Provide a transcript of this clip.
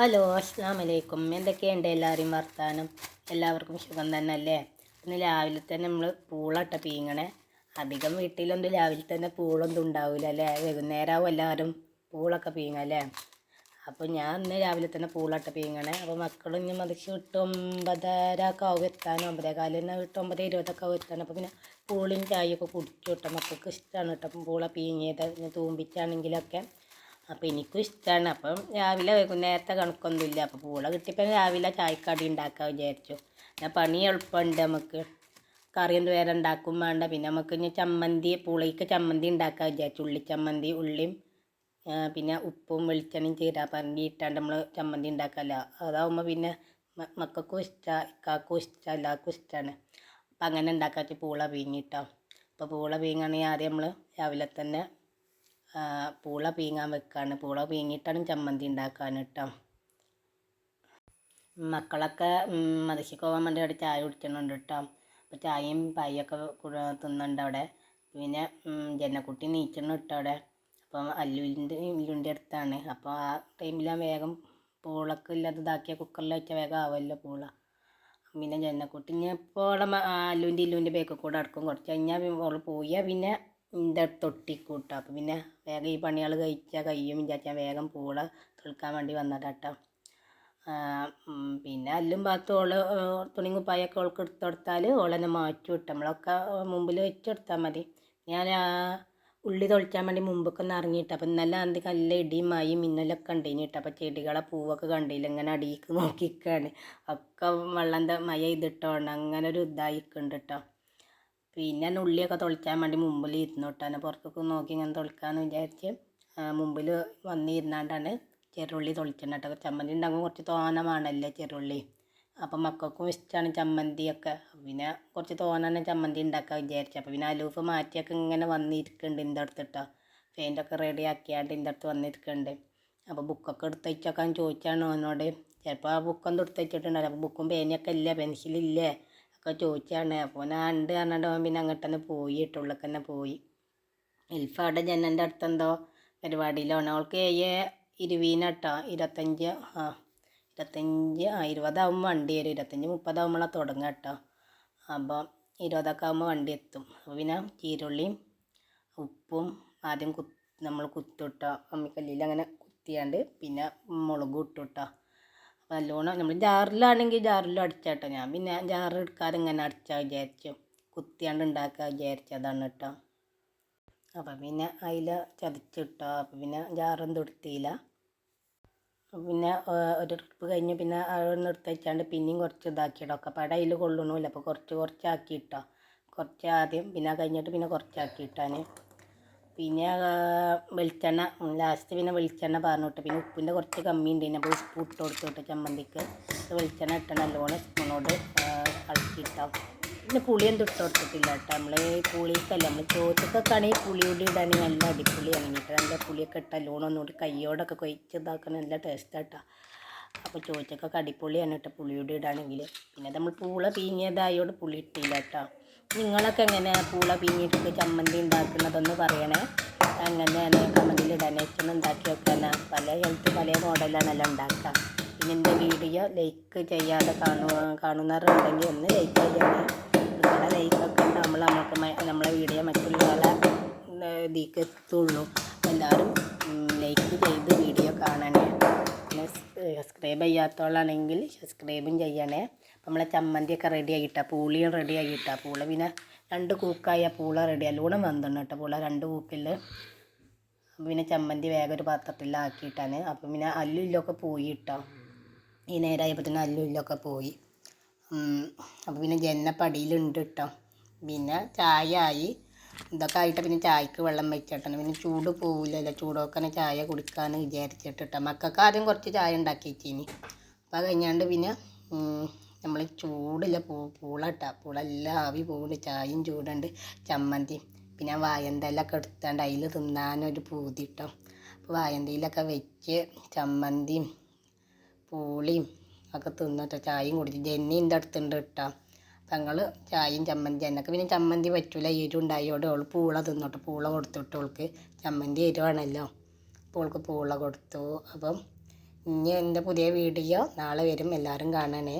Hello അസ്സാം വലൈക്കും എന്തൊക്കെയുണ്ട് എല്ലാവരെയും വർത്താനം? എല്ലാവർക്കും സുഖം തന്നെ അല്ലേ ഇന്ന് രാവിലെ തന്നെ നമ്മൾ പൂളട്ട പീങ്ങണേ. അധികം വീട്ടിലൊന്നും രാവിലെ തന്നെ പൂളൊന്നും ഉണ്ടാവില്ല അല്ലേ? വൈകുന്നേരമാവും എല്ലാവരും പൂളൊക്കെ പീങ്ങല്ലേ അപ്പോൾ ഞാൻ ഇന്ന് രാവിലെ തന്നെ പൂളട്ട പീങ്ങണേ. അപ്പോൾ മക്കളും ഇനി മതിച്ച് വിട്ട് ഒമ്പതര ഒക്കെ ആവും എത്താൻ കാലിന് വിട്ട് ഒമ്പത് ഇരുപതൊക്കെ ആവും എത്താൻ അപ്പോൾ പിന്നെ പൂളിയും ചായയൊക്കെ കുടിച്ചു കേട്ടോ. മക്കൾക്ക് ഇഷ്ടമാണ് കേട്ടോ പൂള പീങ്ങിയത്. പിന്നെ തൂമ്പിച്ചാണെങ്കിലൊക്കെ അപ്പോൾ എനിക്കും ഇഷ്ടമാണ് അപ്പം രാവിലെ വൈകുന്നേരത്തെ കണക്കൊന്നുമില്ല. അപ്പോൾ പൂള കിട്ടിയപ്പോൾ രാവിലെ ചായക്കടി ഉണ്ടാക്കാൻ വിചാരിച്ചു. ഞാൻ പണി എളുപ്പമുണ്ട് നമുക്ക്. കറി എന്ത് വേറെ ഉണ്ടാക്കും വേണ്ട. പിന്നെ നമുക്ക് ഇനി ചമ്മന്തി പൂളയ്ക്ക് ചമ്മന്തി ഉണ്ടാക്കാൻ വിചാരിച്ചു. ഉള്ളി ചമ്മന്തി ഉള്ളിയും പിന്നെ ഉപ്പും വെളിച്ചെണ്ണയും ചീരാപ്പറങ്കി ഇട്ടാണ്ട് നമ്മൾ ചമ്മന്തി ഉണ്ടാക്കാമല്ല അതാവുമ്പോൾ പിന്നെ മക്കൾക്കും ഇഷ്ടമാണ് ഇക്കാക്കും ഇഷ്ടമാണ് എല്ലാവർക്കും ഇഷ്ടമാണ് അപ്പം അങ്ങനെ ഉണ്ടാക്കാച്ച പൂള പീങ്ങിട്ടോ അപ്പോൾ പൂള പീങ്ങാണെങ്കിൽ ആദ്യം നമ്മൾ രാവിലെ തന്നെ പൂള പീങ്ങാൻ വെക്കാണ്. പൂള പീങ്ങിയിട്ടാണ് ചമ്മന്തി ഉണ്ടാക്കാൻ കേട്ടോ മക്കളൊക്കെ മതശ്ശിക്ക് പോകാൻ വേണ്ടി അവിടെ ചായ കുടിച്ചിട്ടുണ്ട് കേട്ടോ അപ്പോൾ ചായയും പായൊക്കെ തിന്നുന്നുണ്ട് അവിടെ. പിന്നെ ജനക്കുട്ടി നീച്ചണം കേട്ടോ അവിടെ. അപ്പം അല്ലുവിന്റെ ഇല്ലുന്റെ അടുത്താണ് അപ്പോൾ ആ ടൈമിൽ വേഗം പൂളൊക്കെ ഇല്ലാതെ ഇതാക്കിയ കുക്കറിൽ വെച്ചാൽ വേഗം ആവുമല്ലോ പൂള. പിന്നെ ജനക്കുട്ടി ഞാൻ ഇപ്പോൾ അവിടെ ആ അല്ലുവിന്റെ ഇല്ലുവിന്റെ ബേക്കിൽ കൂടെ അടക്കും. കുറച്ച് കഴിഞ്ഞാൽ പോയാൽ പിന്നെ എന്റെ കൂട്ടാം അപ്പോൾ പിന്നെ വേഗം ഈ പണികൾ കഴിച്ചാൽ കഴിയും. വിചാരിച്ചാൽ വേഗം പൂള തുൾക്കാൻ വേണ്ടി വന്നതാട്ടോ. പിന്നെ അല്ലും പാത്തും ഓൾ തുണി കുപ്പായൊക്കെ ഓൾക്ക് എടുത്തു കൊടുത്താൽ ഓളെന്നെ മാറ്റി വിട്ടു. നമ്മളൊക്കെ മുമ്പിൽ വെച്ച് കൊടുത്താൽ മതി. ഞാൻ ആ ഉള്ളി തൊളിക്കാൻ വേണ്ടി മുമ്പൊക്കെ ഒന്ന് ഇറങ്ങിയിട്ട്. അപ്പം ഇന്നലെ അന്തി നല്ല ഇടിയും മായി മിന്നലൊക്കെ ഉണ്ടേനി അപ്പം ചെടികളെ പൂവൊക്കെ കണ്ടില്ല? ഇങ്ങനെ അടിയിക്ക് നോക്കിക്കാണ്. ഒക്കെ വെള്ളം മഴ ചെയ്തിട്ടോണ്ട് അങ്ങനെ ഒരു ഇതായിക്കുണ്ട് കേട്ടോ പിന്നെ ഞാൻ ഉള്ളിയൊക്കെ തുളയ്ക്കാൻ വേണ്ടി മുമ്പിൽ ഇരുന്നോട്ടാണ് പുറത്തൊക്കെ നോക്കി ഇങ്ങനെ തൊളിക്കാമെന്ന് വിചാരിച്ച് മുമ്പിൽ വന്നിരുന്നാണ്ടാണ് ചെറുള്ളി തൊളിച്ചിട്ടുണ്ട് ചമ്മന്തി ഉണ്ടാകുമ്പോൾ കുറച്ച് തോനമാണല്ലേ ചെറുള്ളി? അപ്പം മക്കൾക്കും ഇഷ്ടമാണ് ചമ്മന്തിയൊക്കെ. പിന്നെ കുറച്ച് തോനെ ചമ്മന്തി ഉണ്ടാക്കാൻ വിചാരിച്ചു. അപ്പോൾ പിന്നെ അലൂഫ് മാറ്റിയൊക്കെ ഇങ്ങനെ വന്നിരിക്കുന്നുണ്ട് ഇതിന്റെ അടുത്ത് കേട്ടോ. ഫെയിന്റൊക്കെ റെഡി ആക്കിയാണ്ട് ഇതിന്റെ അടുത്ത് വന്നിരിക്കുന്നുണ്ട് അപ്പോൾ ബുക്കൊക്കെ എടുത്ത് വെച്ചൊക്കെ ചോദിച്ചാണ് അവനോട് ചിലപ്പോൾ ആ ബുക്കൊന്നും എടുത്ത് വെച്ചിട്ടുണ്ടാവില്ല. അപ്പോൾ ബുക്കും പേനയൊക്കെ ഇല്ല? പെൻസിലില്ലേ ഒക്കെ ചോദിച്ചാണ്. അപ്പോൾ ഞാൻ ഉണ്ട് പറഞ്ഞിട്ട് പിന്നെ അങ്ങോട്ട് തന്നെ പോയി. ഇട്ടുള്ളിൽ തന്നെ പോയി. ഇൽഫ അവിടെ ജനന്റെ അടുത്ത് എന്തോ പരിപാടിയിലാണ്. അവൾക്ക് ഏഴ് ഇരുപതിനട്ടോ ഇരുപത്തഞ്ച് ആ ഇരുപത്തഞ്ച് ആ ഇരുപതാവുമ്പോൾ വണ്ടി വരും. ഇരുപത്തഞ്ച് മുപ്പതാവുമ്പോഴാണ് തുടങ്ങുക കേട്ടോ അപ്പോൾ ഇരുപതൊക്കെ ആകുമ്പോൾ വണ്ടി എത്തും. അപ്പോൾ പിന്നെ ചീരുള്ളിയും ഉപ്പും ആദ്യം കുത്ത് നമ്മൾ കുത്തിട്ടോ. അമ്മിക്കല്ലിൽ അങ്ങനെ കുത്തിയാണ്ട് പിന്നെ മുളകും ഇട്ടു കേട്ടോ നല്ലോണം നമ്മൾ ജാറിലാണെങ്കിൽ ജാറിലും അടിച്ചാട്ടോ. ഞാൻ പിന്നെ ജാറ് എടുക്കാതെ ഇങ്ങനെ അടിച്ചാൽ വിചാരിച്ചു. കുത്തിയാണ്ട് ഉണ്ടാക്കുക വിചാരിച്ചതാണ് കേട്ടോ അപ്പം പിന്നെ അതിൽ ചതച്ചിട്ടോ. അപ്പം പിന്നെ ജാറൊന്നും അപ്പം പിന്നെ ഒരു ട്രിപ്പ് കഴിഞ്ഞ് പിന്നെ അതൊന്ന് എടുത്ത് വെച്ചാണ്ട് പിന്നെയും കുറച്ച് ഇതാക്കിയിട്ടോ ഒക്കെ പട അതിൽ കൊള്ളണമില്ല അപ്പോൾ കുറച്ച് കുറച്ചാക്കിയിട്ടോ കുറച്ച് ആദ്യം പിന്നെ കഴിഞ്ഞിട്ട് പിന്നെ കുറച്ചാക്കിയിട്ടാണ് പിന്നെ വെളിച്ചെണ്ണ ലാസ്റ്റ് പിന്നെ വെളിച്ചെണ്ണ പറഞ്ഞു വിട്ടു പിന്നെ ഉപ്പിന്റെ കുറച്ച് കമ്മി ഉണ്ട് അപ്പോൾ ഉപ്പ് ഇട്ട് കൊടുത്തു ചമ്മന്തിക്ക്. വെളിച്ചെണ്ണ ഇട്ട നല്ലോണം സ്പൂണോട് ഇളക്കിയിട്ടാവും പിന്നെ പുളി എന്ത് ഇട്ട് കൊടുത്തിട്ടില്ല കേട്ടോ നമ്മൾ പുളിക്കല്ല നമ്മൾ ചോറ്റക്കൊക്കെ ആണെങ്കിൽ പുളി കൂടി ഇടാണെങ്കിൽ നല്ല അടിപൊളി ഇറങ്ങിയിട്ട് നല്ല പുളിയൊക്കെ ഇട്ട നല്ലോണം ഒന്നുകൂടി കയ്യോടൊക്കെ കൊഴിച്ച് ഇതാക്കാൻ നല്ല ടേസ്റ്റാട്ടോ അപ്പോൾ ചോറ്റക്കൊക്കെ അടിപൊളിയാണ് കേട്ടോ പുളിയോട് ഇടാണെങ്കിൽ പിന്നെ നമ്മൾ പൂള പീങ്ങിയതായോട് പുളി ഇട്ടില്ല കേട്ടോ നിങ്ങളൊക്കെ എങ്ങനെ പൂള പിന്നിട്ടൊക്കെ ചമ്മന്തി ഉണ്ടാക്കുന്നതൊന്ന് പറയണേ? അങ്ങനെയാണ് ഇടാൻ ഏറ്റവും ഉണ്ടാക്കി വെക്കാനാ പല ഹെൽത്ത് പല മോഡലാണല്ലോ ഉണ്ടാക്കുക. പിന്നെ എന്റെ വീഡിയോ ലൈക്ക് ചെയ്യാതെ കാണു കാണുന്നവരുണ്ടെങ്കിൽ ഒന്ന് ലൈക്ക് ചെയ്യണേ. നിങ്ങളുടെ ലൈക്കൊക്കെ നമ്മൾ നമുക്ക് നമ്മളെ വീഡിയോ മറ്റുള്ളവരെ ഇതിലേക്ക് എത്തുള്ളൂ. എല്ലാവരും ലൈക്ക് ചെയ്ത് വീഡിയോ കാണണേ. പിന്നെ സബ്സ്ക്രൈബ് ചെയ്യാത്തവളാണെങ്കിൽ സബ്സ്ക്രൈബും ചെയ്യണേ. നമ്മളെ ചമ്മന്തിയൊക്കെ റെഡി ആയിട്ടാ പൂളിയും റെഡി ആയിട്ടാ. പൂള പിന്നെ രണ്ട് കൂക്കായ പൂള റെഡി അല്ലൂണം വന്നിട്ടുണ്ട് കേട്ടോ പൂള രണ്ട് കൂക്കിൽ പിന്നെ ചമ്മന്തി വേഗം ഒരു പാത്രത്തിലാക്കിയിട്ടാണ്. അപ്പം പിന്നെ അല്ലും ഇല്ലൊക്കെ പോയി കേട്ടോ ഈ നേരമായപ്പോൾ തന്നെ അല്ലും പോയി. അപ്പം പിന്നെ ജനപ്പടിയിലുണ്ട് കേട്ടോ പിന്നെ ചായ ആയി ഇതൊക്കെ ആയിട്ട് പിന്നെ ചായക്ക് വെള്ളം വെച്ചിട്ടാണ്. പിന്നെ ചൂട് പോവില്ലല്ലോ ചൂടൊക്കെ ചായ കുടിക്കാമെന്ന് വിചാരിച്ചിട്ട് കേട്ടോ മക്കൾക്ക് ആദ്യം കുറച്ച് ചായ ഉണ്ടാക്കി വെച്ചിനി അപ്പോൾ അത് കഴിഞ്ഞാണ്ട് പിന്നെ നമ്മൾ ചൂടില്ല പൂ പൂള എല്ലാം ആവി പോകുന്നു ചായയും ചൂടുണ്ട്. ചമ്മന്തി പിന്നെ വായന്തയിലൊക്കെ എടുത്താണ്ട് അതിൽ തിന്നാനൊരു പൂതി കേട്ടോ അപ്പോൾ വായന്തയിലൊക്കെ വെച്ച് ചമ്മന്തിയും പൂളിയും ഒക്കെ തിന്നിട്ട്. ചായയും കുടിച്ച്. ജെന്നിന്റെ അടുത്തുണ്ട് കേട്ടോ അപ്പം ഞങ്ങൾ ചായയും ചമ്മന്തി എന്നൊക്കെ പിന്നെ ചമ്മന്തി പറ്റൂല. എരുണ്ടായോടെ അവൾ പൂള തിന്നോട്ടെ. പൂള കൊടുത്തിട്ട് അവൾക്ക് ചമ്മന്തി എരുവാണല്ലോ. അപ്പോൾ അവൾക്ക് പൂള കൊടുത്തു. അപ്പം ഇനി എന്റെ പുതിയ വീഡിയോ നാളെ വരും. എല്ലാവരും കാണണേ.